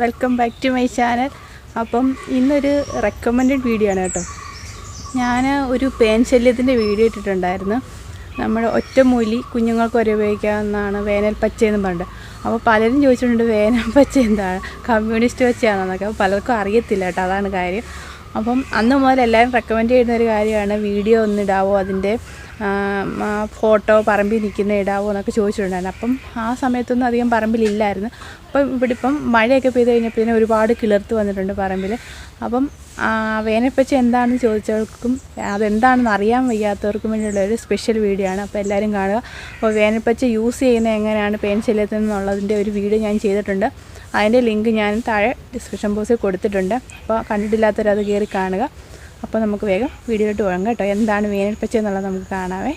Welcome back to my channel അപ്പം ഇന്നൊരു recommended video ആണ് കേട്ടോ. ഞാൻ ഒരു പേൻ ശല്യത്തിന്റെ വീഡിയോ ഇട്ടിട്ടുണ്ടായിരുന്നു. നമ്മുടെ ഒറ്റമൂലി കുഞ്ഞുങ്ങൾക്ക് വരെ ഉപയോഗിക്കാവുന്നതാണ് വേനൽ പച്ചയെന്ന് പറഞ്ഞിട്ട്. അപ്പോൾ പലരും ചോദിച്ചിട്ടുണ്ട് വേനൽ പച്ച എന്താണ്? കമ്മ്യൂണിസ്റ്റ് പച്ചയാണെന്നൊക്കെ അപ്പോൾ പലർക്കും അറിയത്തില്ല കേട്ടോ. അതാണ് കാര്യം. അപ്പം അന്ന് മുതൽ എല്ലാവരും റെക്കമെൻഡ് ചെയ്യുന്ന ഒരു കാര്യമാണ് വീഡിയോ ഒന്ന് ഇടാവോ? അതിന്റെ ഫോട്ടോ പറമ്പിൽ നിൽക്കുന്ന ഇടാവോ? എന്നൊക്കെ ചോദിച്ചിട്ടുണ്ടായിരുന്നു. അപ്പം ആ സമയത്തൊന്നും അധികം പറമ്പിലില്ലായിരുന്നു അപ്പം ഇവിടെ ഇപ്പം മഴയൊക്കെ പെയ്ത് കഴിഞ്ഞപ്പോഴത്തേനും ഒരുപാട് കിളിർത്ത് വന്നിട്ടുണ്ട് പറമ്പിൽ. അപ്പം വേനൽപ്പച്ച എന്താണെന്ന് ചോദിച്ചവർക്കും അതെന്താണെന്ന് അറിയാൻ വയ്യാത്തവർക്കും വേണ്ടിയുള്ള ഒരു സ്പെഷ്യൽ വീഡിയോ ആണ്. അപ്പോൾ എല്ലാവരും കാണുക. അപ്പോൾ വേനൽപ്പച്ച യൂസ് ചെയ്യുന്നത് എങ്ങനെയാണ് പെയിൻ ശല്യത്തിൽ നിന്നുള്ളതിന്റെ ഒരു വീഡിയോ ഞാൻ ചെയ്തിട്ടുണ്ട്. അതിന്റെ ലിങ്ക് ഞാൻ താഴെ ഡിസ്ക്രിപ്ഷൻ ബോക്സിൽ കൊടുത്തിട്ടുണ്ട്. അപ്പോൾ കണ്ടിട്ടില്ലാത്തവരത് കയറി കാണുക. അപ്പോൾ നമുക്ക് വേഗം വീഡിയോയിലോട്ട് പോകാം കേട്ടോ. എന്താണ് വേനൽപ്പച്ച എന്നുള്ളത് നമുക്ക് കാണാവേ.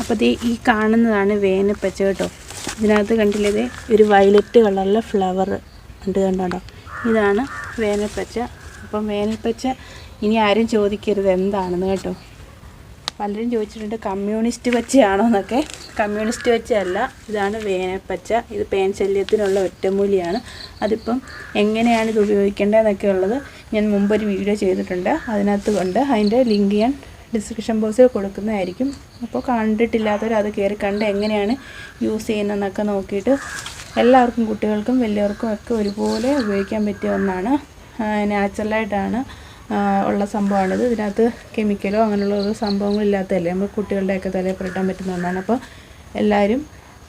അപ്പോൾ ഇത് ഈ കാണുന്നതാണ് വേനൽപ്പച്ച കേട്ടോ. ഇതിനകത്ത് കണ്ടില്ലേ ഒരു വയലറ്റ് കളറിലെ ഫ്ലവർ ഉണ്ട് കണ്ടോ? ഇതാണ് വേനൽപ്പച്ച. അപ്പം വേനൽപ്പച്ച ഇനി ആരും ചോദിക്കരുത് എന്താണെന്ന് കേട്ടോ. പലരും ചോദിച്ചിട്ടുണ്ട് കമ്മ്യൂണിസ്റ്റ് പച്ചയാണോ എന്നൊക്കെ. കമ്മ്യൂണിസ്റ്റ് പച്ചയല്ല ഇതാണ് വേനൽപ്പച്ച. ഇത് പേൻ ശല്യത്തിനുള്ള ഒറ്റമൂലിയാണ്. അതിപ്പം എങ്ങനെയാണ് ഇത് ഉപയോഗിക്കേണ്ടതെന്നൊക്കെ ഉള്ളത് ഞാൻ മുമ്പൊരു വീഡിയോ ചെയ്തിട്ടുണ്ട്. അതിനകത്ത് കൊണ്ട് അതിന്റെ ലിങ്ക് ഞാൻ ഡിസ്ക്രിപ്ഷൻ ബോക്സിൽ കൊടുക്കുന്നതായിരിക്കും. അപ്പോൾ കണ്ടിട്ടില്ലാത്തവർ അത് കയറി കണ്ട് എങ്ങനെയാണ് യൂസ് ചെയ്യുന്നതെന്നൊക്കെ നോക്കിയിട്ട് എല്ലാവർക്കും കുട്ടികൾക്കും വലിയവർക്കും ഒക്കെ ഒരുപോലെ ഉപയോഗിക്കാൻ പറ്റിയ ഒന്നാണ്. നാച്ചുറലായിട്ടാണ് ഉള്ള സംഭവമാണിത്. ഇതിനകത്ത് കെമിക്കലോ അങ്ങനെയുള്ള ഒരു സംഭവങ്ങളില്ലാത്തതല്ലേ നമ്മൾ കുട്ടികളുടെയൊക്കെ തലയിൽ പുരട്ടാൻ പറ്റുന്ന ഒന്നാണ്. അപ്പോൾ എല്ലാവരും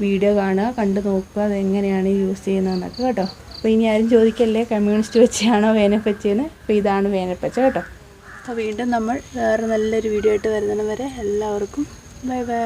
വീഡിയോ കാണുക കണ്ടു നോക്കുക അതെങ്ങനെയാണ് യൂസ് ചെയ്യുന്നതെന്നൊക്കെ കേട്ടോ. അപ്പോൾ ഇനി ആരും ചോദിക്കല്ലേ കമ്മ്യൂണിസ്റ്റ് വെച്ചാണോ വേനൽപ്പച്ചയെന്ന് അപ്പോൾ ഇതാണ് വേനൽപ്പച്ച കേട്ടോ. അപ്പോൾ വീണ്ടും നമ്മൾ വേറെ നല്ലൊരു വീഡിയോ ആയിട്ട് വരുന്നതിന് വരെ എല്ലാവർക്കും ബൈ ബൈ